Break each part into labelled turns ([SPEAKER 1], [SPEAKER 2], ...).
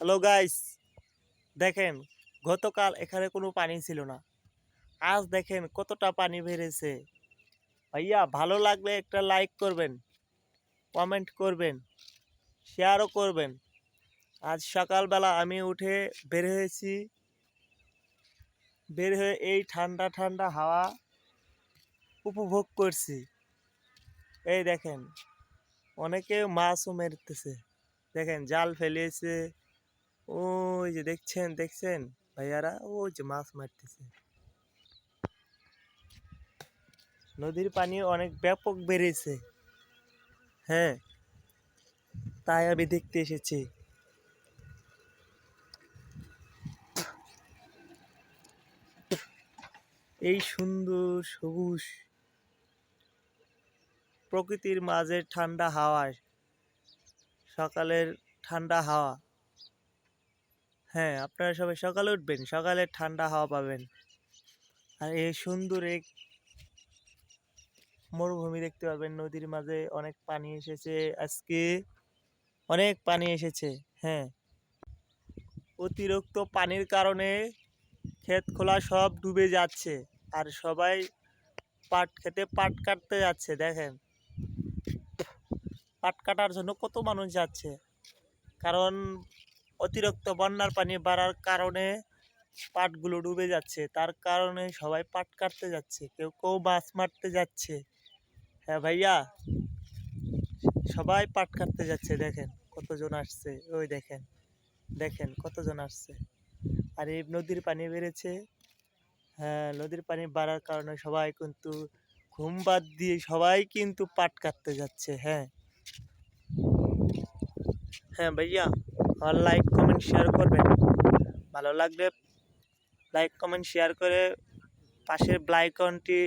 [SPEAKER 1] Hello guys দেখেন, গতকাল এখানে কোনো পানি ছিল না। আজ দেখেন, কতটা পানি বেড়েছে। ভাইয়া, ভালো লাগলে একটা লাইক করবেন কমেন্ট করবেন শেয়ারও করবেন। আজ সকালবেলা আমি উঠে বের হয়েছি। বের হয়ে এই ঠান্ডা ঠান্ডা হাওয়া উপভোগ করছি। এই দেখেন, অনেকে মাছও মেরতেছে দেখেন, জাল ফেলিয়েছে ওই যে দেখছেন দেখছেন ভাইয়ারা ওই যে মাছ মারতেছে নদীর পানি অনেক ব্যাপক বেড়েছে হ্যাঁ তাই আমি দেখতে এসেছি এই সুন্দর সবুজ প্রকৃতির মাঝে ঠান্ডা হাওয়ায় সকালের ঠান্ডা হাওয়া হ্যাঁ আপনারা সবাই সকালে উঠবেন, সকালে ঠান্ডা হাওয়া পাবেন। আর এই সুন্দর এক মরুভূমি দেখতে পাবেন নদীর মাঝে অনেক পানি এসেছে, আজকে অনেক পানি এসেছে হ্যাঁ। অতিরিক্ত পানির কারণে ক্ষেত খোলা সব ডুবে যাচ্ছে, আর সবাই পাট খেতে পাট কাটতে যাচ্ছে, দেখেন। পাট কাটার জন্য কত মানুষ যাচ্ছে, কারণ অতিরিক্ত বন্যার পানি বাড়ার কারণে পাটগুলো ডুবে যাচ্ছে। তার কারণে সবাই পাট কাটতে যাচ্ছে, কেউ কেউ মাছ মারতে যাচ্ছে। হ্যাঁ ভাইয়া? সবাই পাট কাটতে যাচ্ছে, দেখেন কতজন আসছে, ওই দেখেন দেখেন কতজন আসছে। আর এই নদীর পানি বেড়েছে। হ্যাঁ নদীর পানি বাড়ার কারণে সবাই কিন্তু ঘুম বাদ দিয়ে সবাই কিন্তু পাট কাটতে যাচ্ছে হ্যাঁ। হ্যাঁ ভাইয়া? লাইক কমেন্ট শেয়ার করবেন। ভালো লাগলে লাইক কমেন্ট শেয়ার করে পাশের ব্লাইকনটি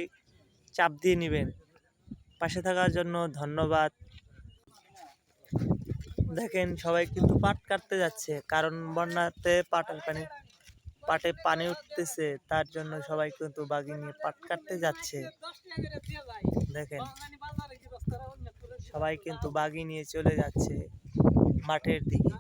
[SPEAKER 1] চাপ দিয়ে নেবেন। পাশে থাকার জন্য ধন্যবাদ। দেখেন, সবাই কিন্তু পাট কাটতে যাচ্ছে, কারণ বন্যাতে পাটের পানি, পাটে পানি উঠতেছে, তার জন্য সবাই কিন্তু বাগি নিয়ে পাট কাটতে যাচ্ছে। দেখেন, সবাই কিন্তু বাগি নিয়ে চলে যাচ্ছে মাঠের দিকে।